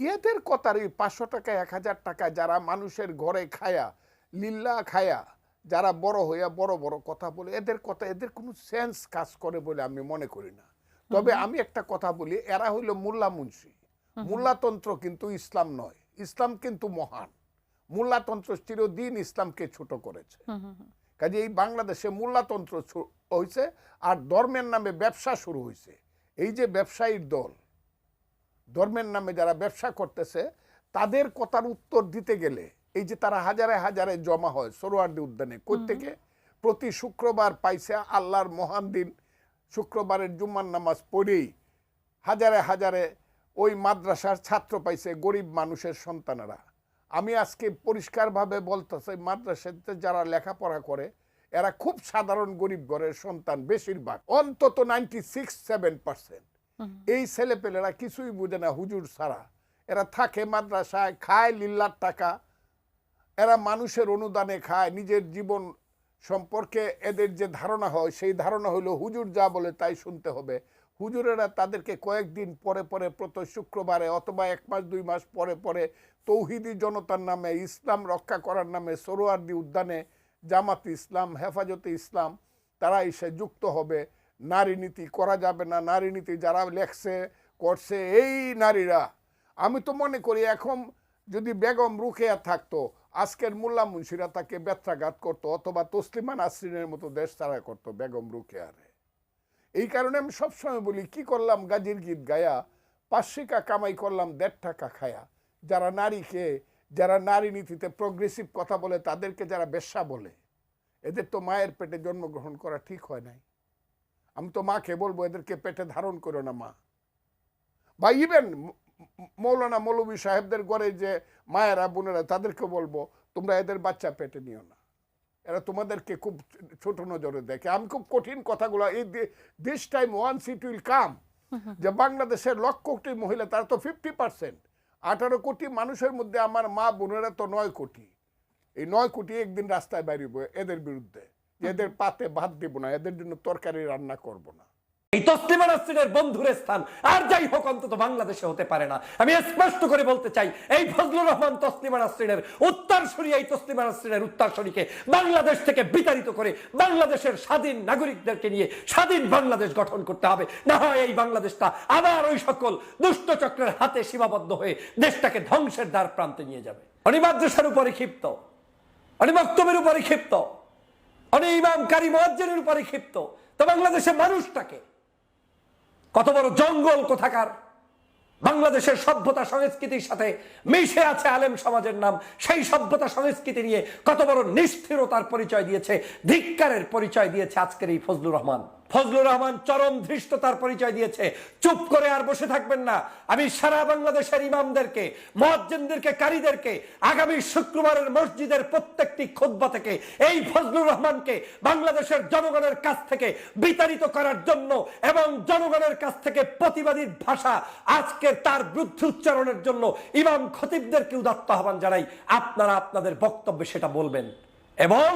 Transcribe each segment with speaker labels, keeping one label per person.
Speaker 1: এদের কথার এই পাঁচশো টাকা এক হাজার টাকা যারা মানুষের ঘরে খায়া লিল্লা খায়া যারা বড় হইয়া বড় বড় কথা বলে এদের কথা এদের কোনো সেন্স কাজ করে বলে আমি মনে করি না। তবে আমি একটা কথা বলি এরা হইল মোল্লা মুন্সি। মোল্লাতন্ত্র কিন্তু ইসলাম নয় ইসলাম কিন্তু মহান। মোল্লাতন্ত্র চিরদিন ইসলামকে ছোট করেছে। কাজে এই বাংলাদেশে মোল্লাতন্ত্র হয়েছে আর ধর্মের নামে ব্যবসা শুরু হয়েছে এই যে ব্যবসায়ীর দল ধর্মের নামে যারা ব্যবসা করতেছে তাদের কথার উত্তর দিতে গেলে এই যে তারা হাজারে হাজারে জমা হয় সরোয়ার্দি উদ্যানে থেকে? প্রতি শুক্রবার পাইছে আল্লাহর মহান দিন। শুক্রবারের জুম্মার নামাজ পড়েই হাজারে হাজারে ওই মাদ্রাসার ছাত্র পাইছে গরিব মানুষের সন্তানেরা। আমি আজকে পরিষ্কারভাবে বলতেছি মাদ্রাসাতে যারা লেখাপড়া করে এরা খুব সাধারণ গরিব ঘরের সন্তান বেশিরভাগ। অন্তত নাইনটি সিক্স সেভেন পার্সেন্ট এই ছেলেপেলেরা কিছুই বুঝে না হুজুর ছাড়া। এরা থাকে মাদ্রাসায়, খায় লিল্লার টাকা। এরা মানুষের অনুদানে খায়, নিজের জীবন সম্পর্কে এদের যে ধারণা হয়, সেই ধারণা হলো হুজুর যা বলে তাই শুনতে হবে। হুজুরেরা তাদেরকে কয়েকদিন পরে পরে প্রত শুক্রবারে অথবা এক মাস, দুই মাস পরে পরে তৌহিদি জনতার নামে, ইসলাম রক্ষা করার নামে, সরোয়ার্দি উদ্যানে জামাত ইসলাম, হেফাজতে ইসলাম, তারা এসে যুক্ত হবে। নারী নীতি করা যাবে না, নারী নীতি যারা লেখছে, করছে, এই নারীরা। আমি তো মনে করি এখন যদি বেগম রুকেয়া থাকতো, আজকের মোল্লা মুন্সিরা তাকে ব্যত্রাঘাত করতো অথবা তসলিমা নাসরিনের মতো দেশ তারা করতো বেগম রুকেয়ারে এই কারণে আমি সবসময় বলি, কি করলাম গাজির গীত গায়া? পাঁচশিকা কামাই করলাম, দেড় টাকা খায়া। যারা নারীকে, যারা নারী নীতিতে প্রগ্রেসিভ কথা বলে, তাদেরকে যারা বেশ্যা বলে, এদের তো মায়ের পেটে জন্মগ্রহণ করা ঠিক হয় নাই। আমি তো মাকে বলব এদেরকে পেটে ধারণ করো না মা। বা ইভেন মৌলানা মৌলবী সাহেবদের ঘরে যে মায়েরা বোনেরা তাদেরকে বলব তোমরা এদের বাচ্চা পেটে নিও না। এরা তোমাদেরকে খুব ছোট নজরে দেখে। আমি খুব কঠিন কথাগুলো এই this time one seat will come যে বাংলাদেশের লক্ষ কোটি মহিলা তারা তো ফিফটি পার্সেন্ট আঠারো কোটি মানুষের মধ্যে আমার মা বোনেরা তো নয় কোটি। এই নয় কোটি একদিন রাস্তায় বেরিয়ে এদের বিরুদ্ধে। এদের পাতে ভাত দিব না, এদের জন্য তরকারি রান্না করব না।
Speaker 2: এই তসলিমা নাসরিনের বন্ধুর স্থান, আর যাই হোক, অন্তত বাংলাদেশে হতে পারে না। আমি স্পষ্ট করে বলতে চাই, এই ফজলুর রহমান তসলিমা নাসরিনের উত্তরসূরি, এই তসলিমা নাসরিনের উত্তরসূরিকে বাংলাদেশ থেকে বিতাড়িত করে বাংলাদেশের স্বাধীন নাগরিকদেরকে নিয়ে স্বাধীন বাংলাদেশ গঠন করতে হবে। না হয় এই বাংলাদেশটা আবার ওই সকল দুষ্ট চক্রের হাতে সীমাবদ্ধ হয়ে দেশটাকে ধ্বংসের দ্বার প্রান্তে নিয়ে যাবে। অনিমাদ্রাসার উপরে ক্ষিপ্ত অনিমক্তবের উপরে ক্ষিপ্ত অনি ইমাম কারি মোয়াজ্জেনের উপরে ক্ষিপ্ত। তো বাংলাদেশের মানুষটাকে কত বড় জঙ্গল কোথাকার? বাংলাদেশের সভ্যতা সংস্কৃতির সাথে মিশে আছে আলেম সমাজের নাম। সেই সভ্যতা সংস্কৃতি নিয়ে কত বড় নিষ্ঠিরতার পরিচয় দিয়েছে, ধিক্কারের পরিচয় দিয়েছে আজকের এই ফজলুর রহমান। ফজলুর রহমান চরম ধৃষ্টতার পরিচয় দিয়েছে। চুপ করে আর বসে থাকবেন না। আমি সারা বাংলাদেশের ইমামদেরকে মহাজ্জেনদেরকে কারীদেরকে আগামী শুক্রবারের মসজিদের প্রত্যেকটি খোদ্া থেকে, এই ফজলুর রহমানকে বাংলাদেশের জনগণের কাছ থেকে বিতাড়িত করার জন্য এবং জনগণের কাছ থেকে প্রতিবাদীর ভাষা আজকে তার বিরুদ্ধে উচ্চারণের জন্য ইমাম খতিবদেরকে উদাত্ত আহ্বান জানাই। আপনারা আপনাদের বক্তব্যে সেটা বলবেন। এবং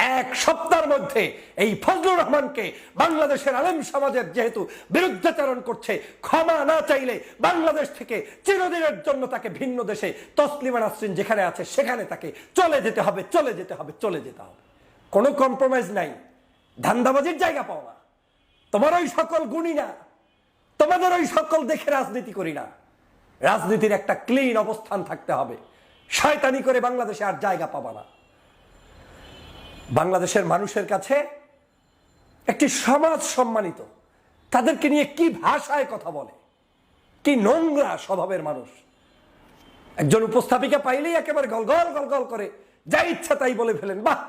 Speaker 2: এক সপ্তাহের মধ্যে এই ফজলুর রহমানকে বাংলাদেশের আলেম সমাজের যেহেতু বিরুদ্ধাচরণ করছে, ক্ষমা না চাইলে বাংলাদেশ থেকে চিরদিনের জন্য তাকে ভিন্ন দেশে তসলিমা নাসরিন যেখানে আছে সেখানে তাকে চলে যেতে হবে, চলে যেতে হবে, চলে যেতে হবে। কোনো কম্প্রোমাইজ নাই। ধান্দাবাজির জায়গা পাও না। তোমার ওই সকল গুণী না। তোমাদের ওই সকল দেখে রাজনীতি করি না। রাজনীতির একটা ক্লিন অবস্থান থাকতে হবে। শয়তানি করে বাংলাদেশে আর জায়গা পাবা না। বাংলাদেশের মানুষের কাছে একটি সমাজ সম্মানিত। তাদেরকে নিয়ে কি ভাষায় কথা বলে? কি নোংরা স্বভাবের মানুষ? একজন উপস্থাপিকা পাইলেই একেবারে গলগল গলগল করে, যা ইচ্ছা তাই বলে ফেলেন। বাহ!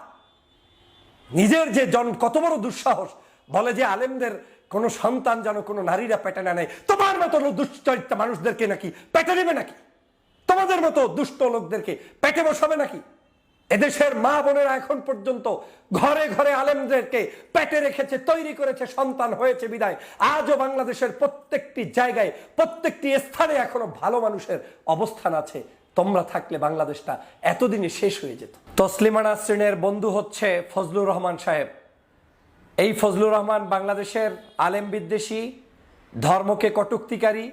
Speaker 2: নিজের যে জন, কত বড় দুঃসাহস। বলে যে আলেমদের কোন সন্তান যেন কোনো নারীরা পেটে না নেয়। তোমার মতো দুশ্চরিত্র মানুষদেরকে নাকি পেটে নেবে নাকি? তোমাদের মতো দুষ্ট লোকদেরকে পেটে বসাবে নাকি? এদেশের মা বোনেরা এখন পর্যন্ত ঘরে ঘরে আলেমদেরকে পেটে রেখেছে, তৈরি করেছে, সন্তান হয়েছে বিদায়। আজও বাংলাদেশের প্রত্যেকটি জায়গায়, প্রত্যেকটি স্থানে এখনও ভালো মানুষের অবস্থান আছে। তোমরা থাকলে বাংলাদেশটা এতদিনে শেষ হয়ে যেত। তসলিমা নাসরিনের বন্ধু হচ্ছে ফজলুর রহমান সাহেব। এই ফজলুর রহমান বাংলাদেশের আলেম বিদ্বেষী, ধর্মকে কটুক্তিকারী,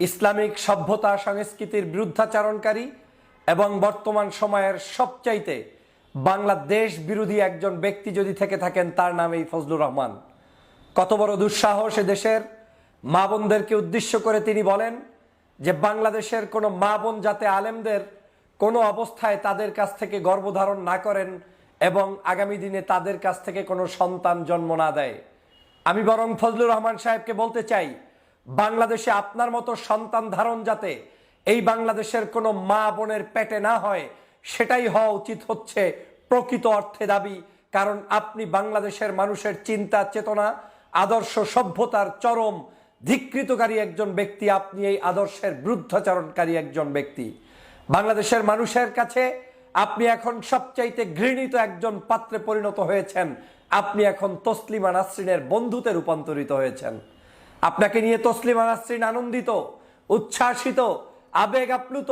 Speaker 2: ইসলামিক সভ্যতা, সংস্কৃতির বিরুদ্ধাচারণকারী এবং বর্তমান সময়ের সবচাইতে বাংলাদেশ বিরোধী একজন ব্যক্তি যদি থেকে থাকেন, তার নাম এই ফজলুর রহমান। কত বড় দুঃসাহস দেশের মা বোনদেরকে উদ্দেশ্য করে তিনি বলেন যে, বাংলাদেশের কোনো মা বোন যাতে আলেমদের কোনো অবস্থায় তাদের কাছ থেকে গর্ভধারণ না করেন এবং আগামী দিনে তাদের কাছ থেকে কোনো সন্তান জন্ম না দেয়। আমি বরং ফজলুর রহমান সাহেবকে বলতে চাই, বাংলাদেশে আপনার মতো সন্তান ধারণ যাতে এই বাংলাদেশের কোনো মা বোনের পেটে না হয়, সেটাই হওয়া উচিত হচ্ছে প্রকৃত অর্থে দাবি। কারণ আপনি বাংলাদেশের মানুষের চিন্তা, চেতনা, আদর্শ, সভ্যতার চরম ধিকৃতকারী একজন ব্যক্তি, আপনি এই আদর্শের বিরুদ্ধাচরণকারী একজন ব্যক্তি। বাংলাদেশের মানুষের কাছে আপনি এখন সবচাইতে ঘৃণিত একজন পাত্রে পরিণত হয়েছেন। আপনি এখন তসলিমা নাসরিনের বন্ধুতে রূপান্তরিত হয়েছেন। আপনাকে নিয়ে তসলিমা নাসরিন আনন্দিত, উচ্ছ্বাসিত আবেগ আপ্লুত।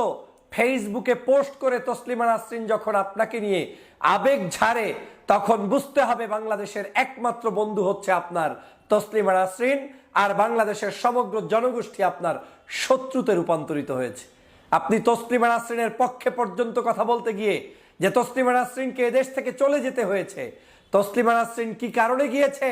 Speaker 2: ফেসবুকে পোস্ট করে তসলিমা নাসরিন যখন আপনাকে নিয়ে আবেগ ঝাড়ে, তখন বুঝতে হবে বাংলাদেশের একমাত্র বন্ধু হচ্ছে আপনার তসলিমা নাসরিন, আর বাংলাদেশের সমগ্র জনগোষ্ঠী আপনার শত্রুতে রূপান্তরিত হয়েছে। আপনি তসলিমা নাসরিনের পক্ষে পর্যন্ত কথা বলতে গিয়ে যে তসলিমা নাসরিনকে এদেশ থেকে চলে যেতে হয়েছে, তসলিমা নাসরিন কি কারণে গিয়েছে?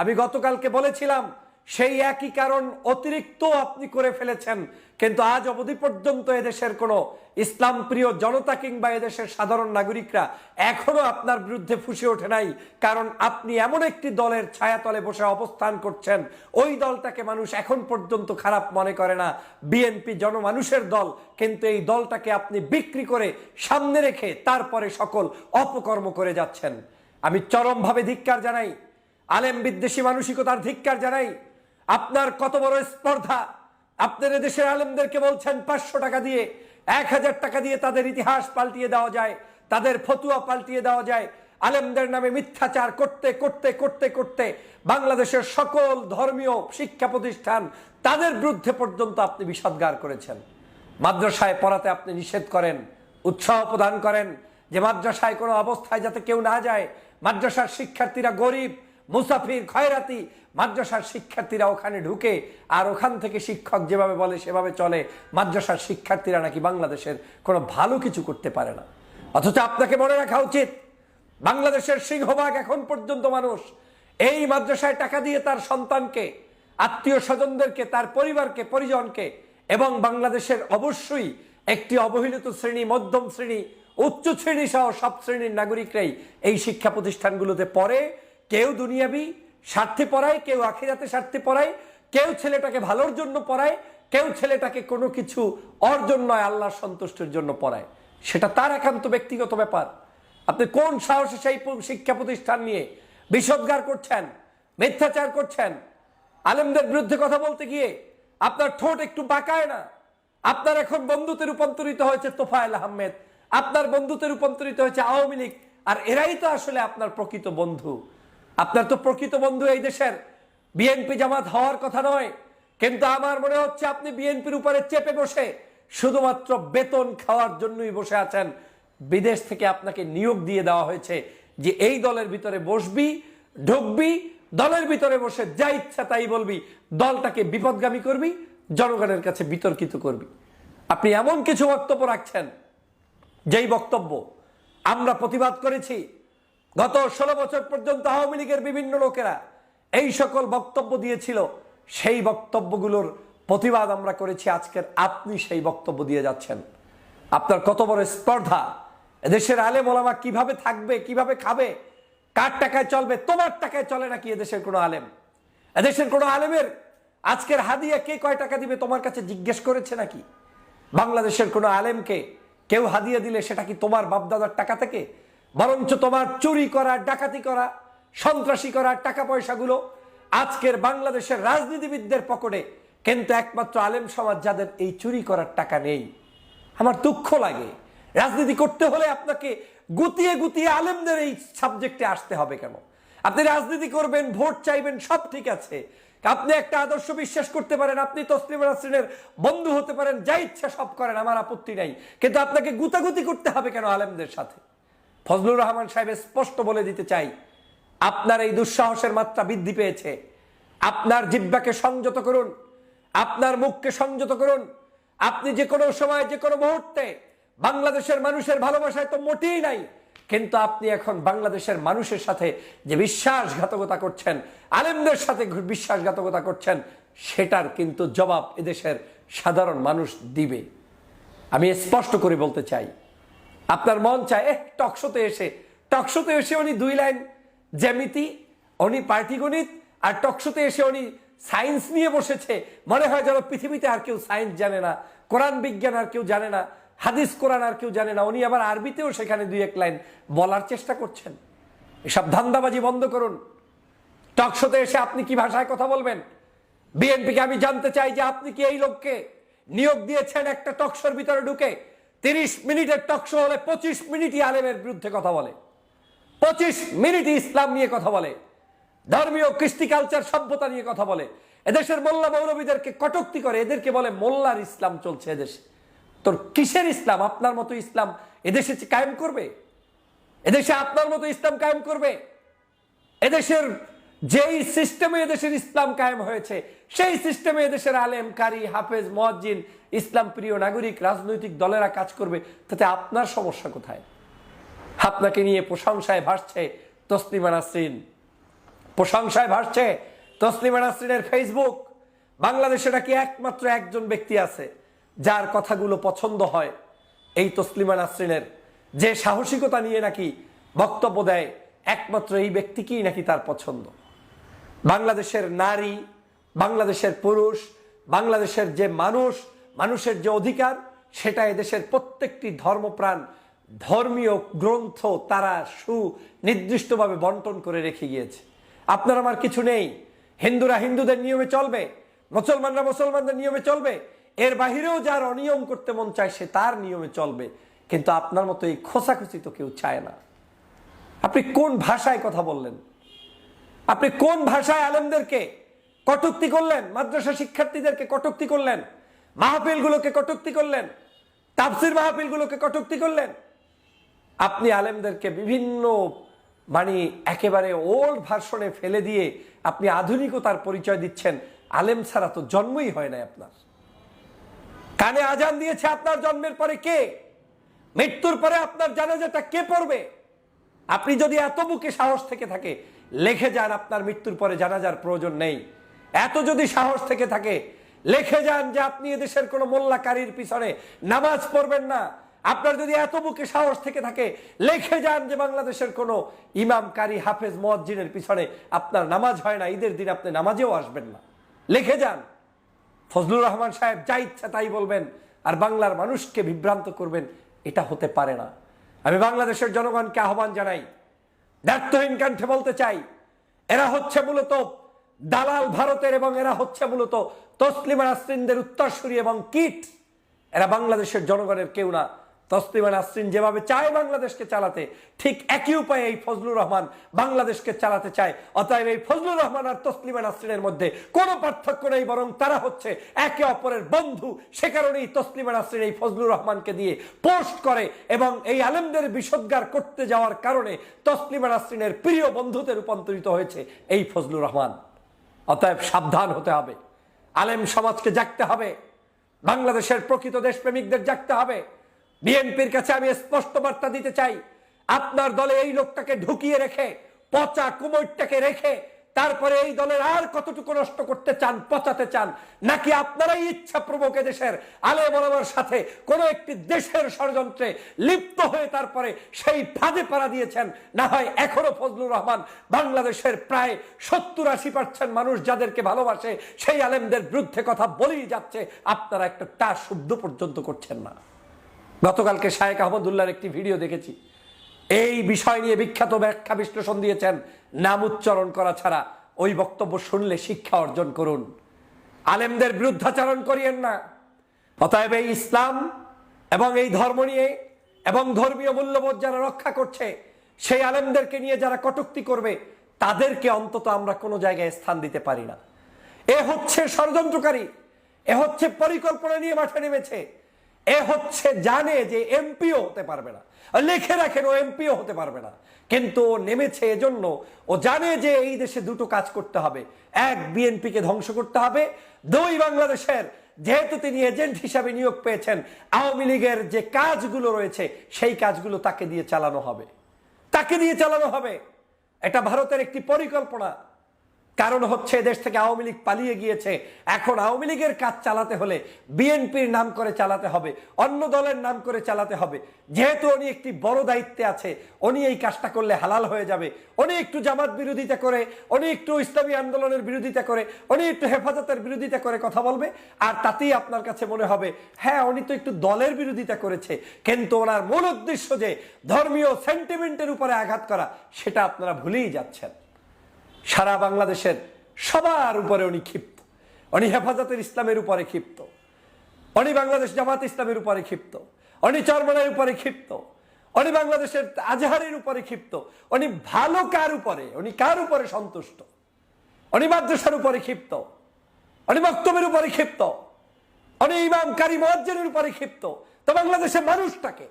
Speaker 2: আমি গতকালকে বলেছিলাম সেই একই কারণ অতিরিক্ত আপনি করে ফেলেছেন। কিন্তু আজ অবধি পর্যন্ত এদেশের কোনো ইসলাম প্রিয় জনতা কিংবা এদেশের সাধারণ নাগরিকরা এখনও আপনার বিরুদ্ধে ফুসে ওঠে নাই। কারণ আপনি এমন একটি দলের ছায়াতলে বসে অবস্থান করছেন। ওই দলটাকে মানুষ এখন পর্যন্ত খারাপ মনে করে না। বিএনপি জনমানুষের দল, কিন্তু এই দলটাকে আপনি বিক্রি করে সামনে রেখে তারপরে সকল অপকর্ম করে যাচ্ছেন। আমি চরমভাবে ধিক্কার জানাই। আলেম বিদ্বেষী মানসিকতার ধিক্কার জানাই। আপনার কত বড় স্পর্ধা? আপনার দেশের আলেমদেরকে বলছেন পাঁচশো টাকা দিয়ে, এক হাজার টাকা দিয়ে তাদের ইতিহাস পাল্টিয়ে দেওয়া যায়, তাদের ফতুয়া পাল্টিয়ে দেওয়া যায়। আলেমদের নামে মিথ্যাচার করতে করতে করতে করতে বাংলাদেশের সকল ধর্মীয় শিক্ষা প্রতিষ্ঠান তাদের বিরুদ্ধে পর্যন্ত আপনি বিষদগার করেছেন। মাদ্রাসায় পড়াতে আপনি নিষেধ করেন, উৎসাহ প্রদান করেন যে মাদ্রাসায় কোনো অবস্থায় যাতে কেউ না যায়, মাদ্রাসার শিক্ষার্থীরা গরিব মুসাফির, খয়রাতি, মাদ্রাসার শিক্ষার্থীরা ওখানে ঢুকে, আর ওখান থেকে শিক্ষক যেভাবে বলে সেভাবে চলে, মাদ্রাসার শিক্ষার্থীরা নাকি বাংলাদেশের কোনো ভালো কিছু করতে পারে না। অথচ আপনাকে মনে রাখা উচিত, বাংলাদেশের সিংহভাগ এখন পর্যন্ত মানুষ এই মাদ্রাসায় টাকা দিয়ে তার সন্তানকে, আত্মীয় স্বজনদেরকে, তার পরিবারকে, পরিজনকে এবং বাংলাদেশের অবশ্যই একটি অবহেলিত শ্রেণি, মধ্যম শ্রেণি, উচ্চ শ্রেণি সহ সব শ্রেণির নাগরিকরাই এই শিক্ষা প্রতিষ্ঠানগুলোতে পড়ে। কেউ দুনিয়াবি স্বার্থে পড়ায়, কেউ আখিরাতে স্বার্থে পড়ায়, কেউ ছেলেটাকে ভালোর জন্য পড়ায়, কেউ ছেলেটাকে কোনো কিছু অর্জন নয়, আল্লাহর সন্তুষ্টির জন্য পড়ায়। সেটা তার একান্ত ব্যক্তিগত ব্যাপার। আপনি কোন সাহসে সেই শিক্ষা প্রতিষ্ঠান নিয়ে বিষদগার করছেন, মিথ্যাচার করছেন? আলেমদের বিরুদ্ধে কথা বলতে গিয়ে আপনার ঠোঁট একটু বাঁকায় না? আপনার এখন বন্ধুতে রূপান্তরিত হয়েছে তোফায়েল আহমেদ। আপনার বন্ধুতে রূপান্তরিত হয়েছে আওয়ামী লীগ। আর এরাই তো আসলে আপনার প্রকৃত বন্ধু। আপনার তো প্রকৃত বন্ধু এই দেশের। বিএনপি জামাত হওয়ার কথা নয়, কিন্তু আমার মনে হচ্ছে আপনি বিএনপির উপরে চেপে বসে শুধুমাত্র বেতন খাওয়ার জন্যই বসে আছেন। বিদেশ থেকে আপনাকে নিয়োগ দিয়ে দেওয়া হয়েছে যে এই দলের ভিতরে বসবি, ঢুকবি, দলের ভিতরে বসে যা ইচ্ছা তাই বলবি, দলটাকে বিপদগামী করবি, জনগণের কাছে বিতর্কিত করবি। আপনি এমন কিছু বক্তব্য রাখছেন, যেই বক্তব্য আমরা প্রতিবাদ করেছি গত ষোলো বছর পর্যন্ত আওয়ামী লীগের বিভিন্ন লোকেরা এই সকল বক্তব্য দিয়েছিল। সেই বক্তব্যগুলোর প্রতিবাদ আমরা করেছি। আজকের আপনি সেই বক্তব্য দিয়ে যাচ্ছেন। আপনার কত বড় স্পর্ধা। এদেশের আলেম ওলামা কীভাবে থাকবে, কীভাবে খাবে, কার টাকায় চলবে, তোমার টাকায় চলে নাকি এদেশের কোনো আলেম? এদেশের কোনো আলেমের আজকের হাদিয়া কে কয় টাকা দিবে তোমার কাছে জিজ্ঞেস করেছে নাকি? বাংলাদেশের কোনো আলেমকে কেউ হাদিয়া দিলে সেটা কি তোমার বাপদাদার টাকা থেকে? বরঞ্চ তোমার চুরি করা, ডাকাতি করা, সন্ত্রাসী করা টাকা পয়সাগুলো আজকের বাংলাদেশের রাজনীতিবিদদের পকেটে। কিন্তু একমাত্র আলেম সমাজ যাদের এই চুরি করার টাকা নেই, আমার দুঃখ লাগে। রাজনীতি করতে হলে আপনাকে গুতিয়ে গুতিয়ে আলেমদের এই সাবজেক্টে আসতে হবে কেন? আপনি রাজনীতি করবেন, ভোট চাইবেন, সব ঠিক আছে। আপনি একটা আদর্শ বিশ্বাস করতে পারেন, আপনি তসলিম নাসরিনের বন্ধু হতে পারেন, যা ইচ্ছা সব করেন, আমার আপত্তি নাই। কিন্তু আপনাকে গুতাগুতি করতে হবে কেন আলেমদের সাথে? ফজলুর রহমান সাহেব স্পষ্ট বলে দিতে চাই, আপনার এই দুঃসাহসের মাত্রা বৃদ্ধি পেয়েছে। আপনার জিব্বাকে সংযত করুন, আপনার মুখকে সংযত করুন। আপনি যে কোনো সময়, যে কোনো মুহূর্তে বাংলাদেশের মানুষের ভালোবাসায় তো মোটেই নাই, কিন্তু আপনি এখন বাংলাদেশের মানুষের সাথে যে বিশ্বাসঘাতকতা করছেন, আলেমদের সাথে বিশ্বাসঘাতকতা করছেন, সেটার কিন্তু জবাব এদেশের সাধারণ মানুষ দিবে। আমি স্পষ্ট করে বলতে চাই আপনার মন চায় এ টকশোতে এসে। টকশোতে এসে উনি দুই লাইন জ্যামিতি, উনি পার্টিগণিত আর টকশোতে এসে উনি সায়েন্স নিয়ে বসেছে। মনে হয় যেন পৃথিবীতে আর কেউ সায়েন্স জানে না, কোরআন বিজ্ঞান আর কেউ জানে না, হাদিস, কোরআন আর কেউ জানে না। উনি আবার আরবিতেও সেখানে দুই এক লাইন বলার চেষ্টা করছেন। এসব ধান্দাবাজি বন্ধ করুন। টকশোতে এসে আপনি কি ভাষায় কথা বলবেন? বিএনপিকে আমি জানতে চাই যে আপনি কি এই লোককে নিয়োগ দিয়েছেন একটা টকশোর ভিতরে ঢুকে? তিরিশ মিনিটের টকশো হলে পঁচিশ মিনিটই আলেমের বিরুদ্ধে কথা বলে। পঁচিশ মিনিটই ইসলাম নিয়ে কথা বলে। ধর্মীয়, কৃষ্টি কালচার সভ্যতা নিয়ে কথা বলে। এদেশের মোল্লা মৌলবীদেরকে কটুক্তি করে, এদেরকে বলে মোল্লার ইসলাম চলছে এদেশে। তোর কিসের ইসলাম? আপনার মতো ইসলাম এদেশে কায়েম করবে? এদেশে আপনার মতো ইসলাম কায়েম করবে? এদেশের যেই সিস্টেমে এদেশের ইসলাম কায়েম হয়েছে, সেই সিস্টেমে এদেশের আলেম কারি হাফেজ মহাজিন ইসলাম প্রিয় নাগরিক, রাজনৈতিক দলেরা কাজ করবে, তাতে আপনার সমস্যা কোথায়? আপনাকে নিয়ে প্রশংসায় ভাসছে তসলিমা নাসরিন। প্রশংসায় ভাসছে তসলিমা নাসরিনের ফেসবুক। বাংলাদেশে নাকি একমাত্র একজন ব্যক্তি আছে, যার কথাগুলো পছন্দ হয় এই তসলিমা নাসরিনের। যে সাহসিকতা নিয়ে নাকি বক্তব্য দেয়, একমাত্র এই ব্যক্তিকেই নাকি তার পছন্দ। বাংলাদেশের নারী, বাংলাদেশের পুরুষ, বাংলাদেশের যে মানুষ, মানুষের যে অধিকার, সেটা এদেশের প্রত্যেকটি ধর্মপ্রাণ, ধর্মীয় গ্রন্থ তারা সুনির্দিষ্টভাবে বন্টন করে রেখে গিয়েছে। আপনার আমার কিছু নেই। হিন্দুরা হিন্দুদের নিয়মে চলবে, মুসলমানরা মুসলমানদের নিয়মে চলবে। এর বাহিরেও যার অনিয়ম করতে মন চায়, সে তার নিয়মে চলবে। কিন্তু আপনার মতো এই খোসাখুচি তো কেউ চায় না। আপনি কোন ভাষায় কথা বললেন? আপনি কোন ভাষায় আলেমদেরকে কটুক্তি করলেন? মাদ্রাসা শিক্ষার্থীদেরকে কটুক্তি করলেন? মাহফিলগুলোকে কটুক্তি করলেন? তাফসির মাহফিলগুলোকে কটুক্তি করলেন? আপনি আলেমদেরকে বিভিন্ন মানে একেবারে ওল্ড ভার্সনে ফেলে দিয়ে আপনি আধুনিকতার পরিচয় দিচ্ছেন। আলেম ছাড়া তো জন্মই হয় না আপনার। কানে আজান দিয়েছে আপনার জন্মের পরে কে? মৃত্যুর পরে আপনার জানাজাটা কে পড়বে? আপনি যদি এত বুকে সাহস থেকে থাকে, লেখে যান আপনার মৃত্যুর পরে জানাজার প্রয়োজন নেই। এত যদি সাহস থেকে থাকে, লেখে যান যে আপনি এদেশের কোনো মোল্লাকারীর পিছনে নামাজ পড়বেন না। আপনার যদি এত বুকে সাহস থেকে থাকে, লেখে যান যে বাংলাদেশের কোনো ইমাম কারি হাফেজ মজ্জিনের পিছনে আপনার নামাজ হয় না, ঈদের দিন আপনি নামাজেও আসবেন না। লিখে যান। ফজলুর রহমান সাহেব যা ইচ্ছা তাই বলবেন, আর বাংলার মানুষকে বিভ্রান্ত করবেন, এটা হতে পারে না। আমি বাংলাদেশের জনগণকে আহ্বান জানাই, দায়িত্বহীন কণ্ঠে বলতে চাই, এরা হচ্ছে মূলত দালাল ভারতের এবং এরা হচ্ছে মূলত তসলিমা নাসরিনদের উত্তরসূরি এবং কিট। এরা বাংলাদেশের জনগণের কেউ না। তসলিমা নাসরিন যেভাবে চায় বাংলাদেশকে চালাতে, ঠিক একই উপায়ে এই ফজলুর রহমান বাংলাদেশকে চালাতে চায়। অতএব এই ফজলুর রহমান আর তসলিমা নাসরিনের মধ্যে কোনো পার্থক্য নেই, বরং তারা হচ্ছে একে অপরের বন্ধু। সে কারণেই তসলিমা নাসরিন এই ফজলুর রহমানকে দিয়ে পোস্ট করে এবং এই আলেমদের বিষোদ্গার করতে যাওয়ার কারণে তসলিমা নাসরিনের প্রিয় বন্ধুতে রূপান্তরিত হয়েছে এই ফজলুর রহমান। অতএব সাবধান হতে হবে। আলেম সমাজকে জাগতে হবে। বাংলাদেশের প্রকৃত দেশপ্রেমিকদের জাগতে হবে। বিএনপির কাছে আমি স্পষ্ট বার্তা দিতে চাই, আপনার দলে এই লোকটাকে ঢুকিয়ে রেখে, পচা কুমোরটাকে রেখে, তারপরে এই দলের আর কতটুকু নষ্ট করতে চান, পচাতে চান, নাকি আপনারাই ইচ্ছা প্রভোগ দেশের আলে বলবার সাথে কোনো একটি দেশের ষড়যন্ত্রে লিপ্ত হয়ে তারপরে সেই ফাঁদে পাড়া দিয়েছেন? না হয় এখনও ফজলুর রহমান বাংলাদেশের প্রায় সত্তর আশি পার্সেন্ট মানুষ যাদেরকে ভালোবাসে, সেই আলেমদের বিরুদ্ধে কথা বলেই যাচ্ছে, আপনারা একটা টা শব্দ পর্যন্ত করছেন না। গতকালকে শায়েক আহমদুল্লাহর একটি ভিডিও দেখেছি। এই বিষয় নিয়ে বিখ্যাত ব্যাখ্যা বিশ্লেষণ দিয়েছেন, নাম উচ্চারণ করা ছাড়া ওই বক্তব্য শুনলে শিক্ষা অর্জন করুন। আলেমদের বিরুদ্ধাচারণ করিয়েন না। অতএব এই ইসলাম এবং এই ধর্ম নিয়ে এবং ধর্মীয় মূল্যবোধ যারা রক্ষা করছে, সেই আলেমদেরকে নিয়ে যারা কটুক্তি করবে, তাদেরকে অন্তত আমরা কোনো জায়গায় স্থান দিতে পারি না। এ হচ্ছে ষড়যন্ত্রকারী, এ হচ্ছে পরিকল্পনা নিয়ে মাঠে নেমেছে। এ হচ্ছে জানে যে এমপিও হতে পারবে না। লিখে রাখেন ও এমপিও হতে পারবে না। কিন্তু ও নেমেছে এজন্য। ও জানে যে এই দেশে দুটো কাজ করতে হবে। এক, বিএনপিকে ধ্বংস করতে হবে। দুই, বাংলাদেশের যেহেতু তিনি এজেন্ট হিসাবে নিয়োগ পেয়েছেন, আওয়ামী লীগের যে কাজগুলো রয়েছে, সেই কাজগুলো তাকে দিয়ে চালানো হবে। তাকে দিয়ে চালানো হবে। এটা ভারতের একটি পরিকল্পনা। কারণ হচ্ছে দেশ থেকে আওয়ামী লীগ পালিয়ে গিয়েছে। এখন আওয়ামী লীগের কাজ চালাতে হলে বিএনপির নাম করে চালাতে হবে, অন্য দলের নাম করে চালাতে হবে। যেহেতু উনি একটি বড় দায়িত্বে আছে, উনি এই কাজটা করলে হালাল হয়ে যাবে। উনি একটু জামাত বিরোধিতা করে, উনি একটু ইসলামী আন্দোলনের বিরোধিতা করে, উনি একটু হেফাজতের বিরোধিতা করে কথা বলবে। আর তাতেই আপনার কাছে মনে হবে হ্যাঁ উনি তো একটু দলের বিরোধিতা করেছে, কিন্তু ওনার মূল উদ্দেশ্য যে ধর্মীয় সেন্টিমেন্টের উপরে আঘাত করা, সেটা আপনারা ভুলেই যাচ্ছেন। সারা বাংলাদেশের সবার উপরে উনি ক্ষিপ্ত। উনি হেফাজতের ইসলামের উপরে ক্ষিপ্ত। উনি বাংলাদেশ জামাত ইসলামের উপরে ক্ষিপ্ত। উনি চরমনের উপরে ক্ষিপ্ত। উনি বাংলাদেশের আজহারের উপরে ক্ষিপ্ত। উনি ভালো কার উপরে? উনি কার উপরে সন্তুষ্ট? উনি মাদ্রাসার উপরে ক্ষিপ্ত। উনি বক্তব্যের উপরে ক্ষিপ্ত। উনি ইমাম, কারি মজ্জেনের উপরে ক্ষিপ্ত। তো বাংলাদেশের মানুষটাকে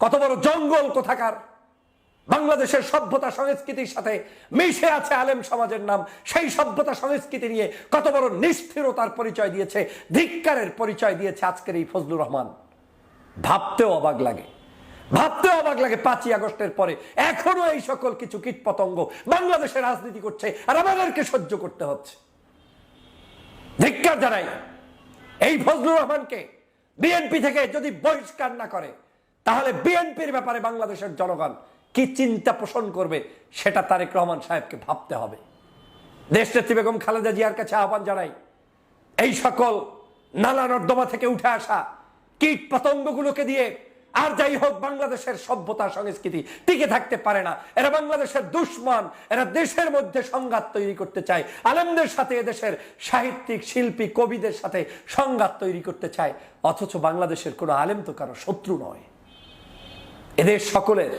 Speaker 2: কত বড় জঙ্গল কোথাকার? বাংলাদেশের সভ্যতা সংস্কৃতির সাথে মিশে আছে আলেম সমাজের নাম। সেই সভ্যতা সংস্কৃতি নিয়ে কত বড় নিষ্ঠিরতার পরিচয় দিয়েছে, ধিক্কারের পরিচয় দিয়েছে আজকের এই ফজলুর রহমান। ভাবতেও অবাক লাগে। ভাবতেও অবাক লাগে পাঁচই আগস্টের পরে। এখনও এই সকল কিছু কীটপতঙ্গ বাংলাদেশে রাজনীতি করছে আর আমাদেরকে সহ্য করতে হচ্ছে। ধিক্কার জানাই, এই ফজলুর রহমানকে বিএনপি থেকে যদি বহিষ্কার না করে, তাহলে বিএনপির ব্যাপারে বাংলাদেশের জনগণ কি চিন্তা পোষণ করবে সেটা তারেক রহমান সাহেবকে ভাবতে হবে। দেশনেত্রী বেগম খালেদা জিয়ার কাছে আহ্বান জানাই, এই সকল নালা নর্দমা থেকে উঠে আসা কীট পতঙ্গগুলোকে দিয়ে আর যাই হোক বাংলাদেশের সভ্যতা সংস্কৃতি টিকে থাকতে পারে না। এরা বাংলাদেশের দুশ্মন, এরা দেশের মধ্যে সংঘাত তৈরি করতে চায়। আলেমদের সাথে এদেশের সাহিত্যিক, শিল্পী, কবিদের সাথে সংঘাত তৈরি করতে চায়। অথচ বাংলাদেশের কোনো আলেম তো কারও শত্রু নয়। এদের সকলের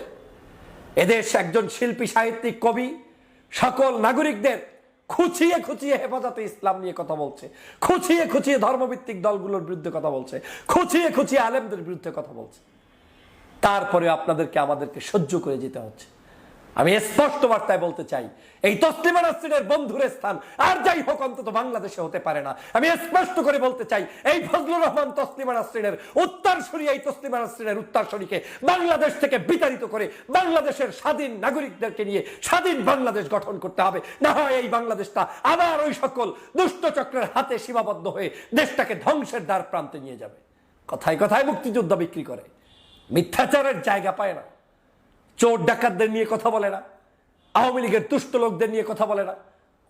Speaker 2: এদেশ একজন শিল্পী, সাহিত্যিক, কবি, সকল নাগরিকদের খুচিয়ে খুচিয়ে হেফাজতে ইসলাম নিয়ে কথা বলছে। খুঁচিয়ে খুঁচিয়ে ধর্মভিত্তিক দলগুলোর বিরুদ্ধে কথা বলছে। খুচিয়ে খুচিয়ে আলেমদের বিরুদ্ধে কথা বলছে। তারপরে আপনাদেরকে আমাদেরকে সহ্য করে যেতে হচ্ছে। আমি স্পষ্ট বার্তায় বলতে চাই, এই তসলিমা নাসরিনের বন্ধুর স্থান আর যাই হোক অন্তত বাংলাদেশে হতে পারে না। আমি স্পষ্ট করে বলতে চাই, এই ফজলুর রহমান তসলিমা নাসরিনের উত্তরসূরি, এই তসলিমা নাসরিনের উত্তরসূরিকে বাংলাদেশ থেকে বিতাড়িত করে বাংলাদেশের স্বাধীন নাগরিকদেরকে নিয়ে স্বাধীন বাংলাদেশ গঠন করতে হবে। না হয় এই বাংলাদেশটা আবার ওই সকল দুষ্ট চক্রের হাতে সীমাবদ্ধ হয়ে দেশটাকে ধ্বংসের দ্বার প্রান্তে নিয়ে যাবে। কথায় কথায় মুক্তিযুদ্ধ বিক্রি করে। মিথ্যাচারের জায়গা পায় না। চোর ডাকাতদের নিয়ে কথা বলে না। আওয়ামী লীগের তুষ্ট লোকদের নিয়ে কথা বলে না।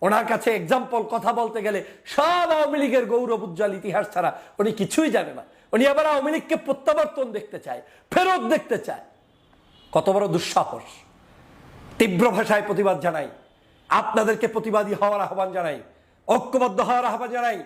Speaker 2: ওনার কাছে এক্সাম্পল কথা বলতে গেলে সব আওয়ামী লীগের গৌরব উজ্জ্বল ইতিহাস ছাড়া উনি কিছুই জানে না। উনি আবার আওয়ামী লীগকে প্রত্যাবর্তন দেখতে চায়, ফেরত দেখতে চায়। কত বড় দুঃসাহস। তীব্র ভাষায় প্রতিবাদ জানাই। আপনাদেরকে প্রতিবাদী হওয়ার আহ্বান জানাই। ঐক্যবদ্ধ হওয়ার আহ্বান জানাই।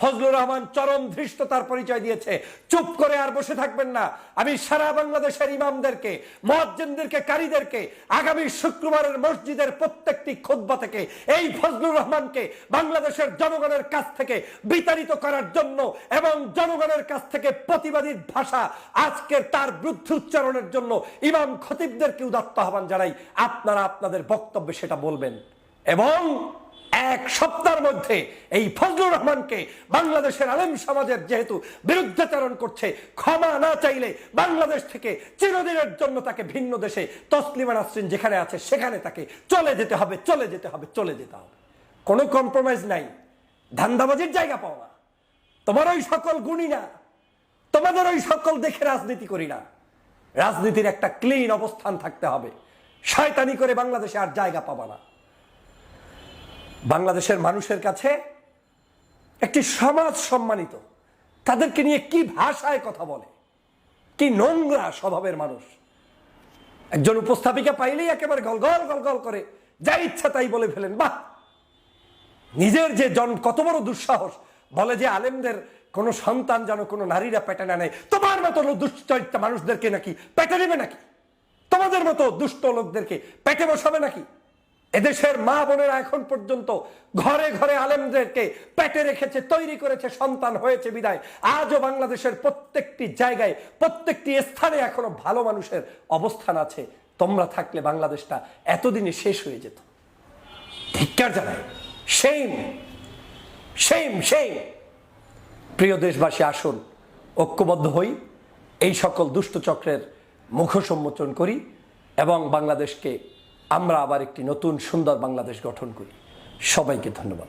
Speaker 2: ফজলুর রহমান চরম ধৃষ্টতার পরিচয় দিয়েছে। চুপ করে আর বসে থাকবেন না। আমি সারা বাংলাদেশের ইমামদেরকে মহাজ্জেনদেরকে কারীদেরকে আগামী শুক্রবারের মসজিদের প্রত্যেকটি খোদ্া থেকে, এই ফজলুর রহমানকে বাংলাদেশের জনগণের কাছ থেকে বিতাড়িত করার জন্য এবং জনগণের কাছ থেকে প্রতিবাদীর ভাষা আজকের তার বিরুদ্ধ উচ্চারণের জন্য ইমাম খতিবদেরকে উদাত্ত আহ্বান জানাই। আপনারা আপনাদের বক্তব্যে সেটা বলবেন। এবং এক সপ্তাহের মধ্যে এই ফজলুর রহমানকে বাংলাদেশের আলেম সমাজের যেহেতু বিরুদ্ধাচরণ করছে, ক্ষমা না চাইলে বাংলাদেশ থেকে চিরদিনের জন্য তাকে ভিন্ন দেশে তসলিমা নাসরিন যেখানে আছে সেখানে তাকে চলে যেতে হবে, চলে যেতে হবে, চলে যেতে হবে। কোনো কম্প্রোমাইজ নাই। ধান্দাবাজির জায়গা পাও না। তোমার ওই সকল গুণী না। তোমাদের ওই সকল দেখে রাজনীতি করি না। রাজনীতির একটা ক্লিন অবস্থান থাকতে হবে। শয়তানি করে বাংলাদেশে আর জায়গা পাবা না। বাংলাদেশের মানুষের কাছে একটি সমাজ সম্মানিত। তাদেরকে নিয়ে কি ভাষায় কথা বলে? কি নোংরা স্বভাবের মানুষ? একজন উপস্থাপিকা পাইলেই একেবারে গল গল গল গল করে যা ইচ্ছা তাই বলে ফেলেন। বাহ! নিজের যে জন কত বড় দুঃসাহস। বলে যে আলেমদের কোন সন্তান যেন কোনো নারীরা পেটে না নেয়। তোমার মতো দুশ্চরিত্র মানুষদেরকে নাকি পেটে নেবে নাকি? তোমাদের মতো দুষ্ট লোকদেরকে পেটে বসাবে নাকি? এদেশের মা বোনেরা এখন পর্যন্ত ঘরে ঘরে আলেমদেরকে পেটে রেখেছে, তৈরি করেছে, সন্তান হয়েছে বিদায়। আজও বাংলাদেশের প্রত্যেকটি জায়গায়, প্রত্যেকটি স্থানে এখনও ভালো মানুষের অবস্থান আছে। তোমরা থাকলে বাংলাদেশটা এতদিনে শেষ হয়ে যেত। ধিক্কার জানায় সেইম সেইম সেইম প্রিয় দেশবাসী, আসুন, ঐক্যবদ্ধ হই। এই সকল দুষ্ট চক্রের মুখোন্মোচন করি এবং বাংলাদেশকে আমরা আবার একটি নতুন সুন্দর বাংলাদেশ গঠন করি। সবাইকে ধন্যবাদ।